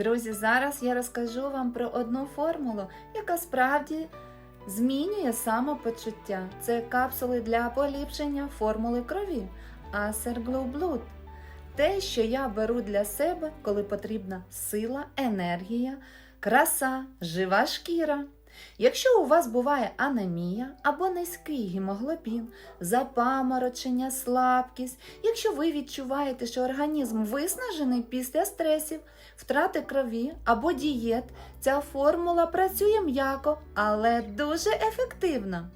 Друзі, зараз я розкажу вам про одну формулу, яка справді змінює самопочуття. Це капсули для поліпшення формули крові. Acer Glow Blood. Те, що я беру для себе, коли потрібна сила, енергія, краса, жива шкіра. Якщо у вас буває анемія або низький гемоглобін, запаморочення, слабкість, якщо ви відчуваєте, що організм виснажений після стресів, втрати крові або дієт, ця формула працює м'яко, але дуже ефективно.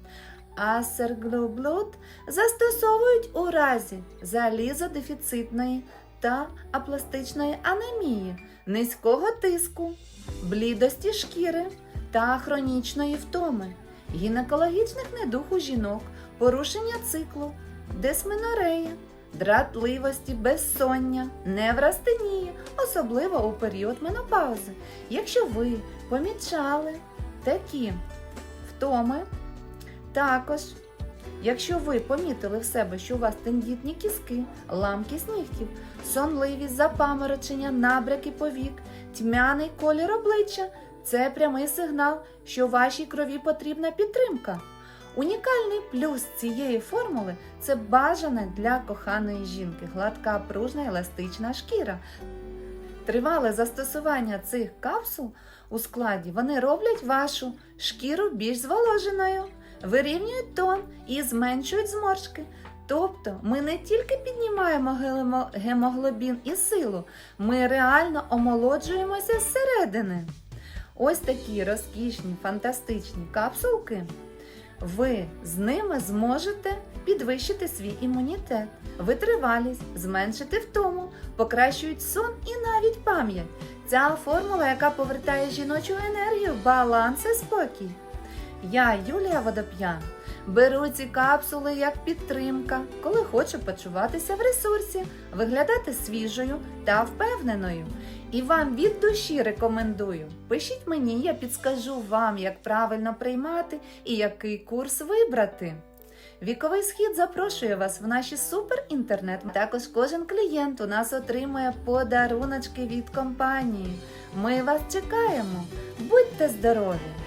Glow застосовують у разі залізодефіцитної та апластичної анемії, низького тиску, блідості шкіри та хронічної втоми, гінекологічних недуг у жінок, порушення циклу, дисменореї, дратливості, безсоння, неврастенії, особливо у період менопаузи. Якщо ви помічали такі втоми, також, якщо ви помітили в себе, що у вас тендітні кіски, ламкість нігтів, сонливість, запаморочення, набряки повік, тьмяний колір обличчя, це прямий сигнал, що вашій крові потрібна підтримка. Унікальний плюс цієї формули це бажане для коханої жінки, гладка, пружна, еластична шкіра. Тривале застосування цих капсул у складі вони роблять вашу шкіру більш зволоженою, вирівнюють тон і зменшують зморшки. Тобто ми не тільки піднімаємо гемоглобін і силу, ми реально омолоджуємося зсередини. Ось такі розкішні, фантастичні капсулки. Ви з ними зможете підвищити свій імунітет, витривалість, зменшити втому, покращують сон і навіть пам'ять. Ця формула, яка повертає жіночу енергію, баланс і спокій. Я, Юлія Водоп'ян, беру ці капсули як підтримка, коли хочу почуватися в ресурсі, виглядати свіжою та впевненою. І вам від душі рекомендую. Пишіть мені, я підскажу вам, як правильно приймати і який курс вибрати. Віковий схід запрошує вас в наші супер інтернет. Також кожен клієнт у нас отримує подаруночки від компанії. Ми вас чекаємо. Будьте здорові!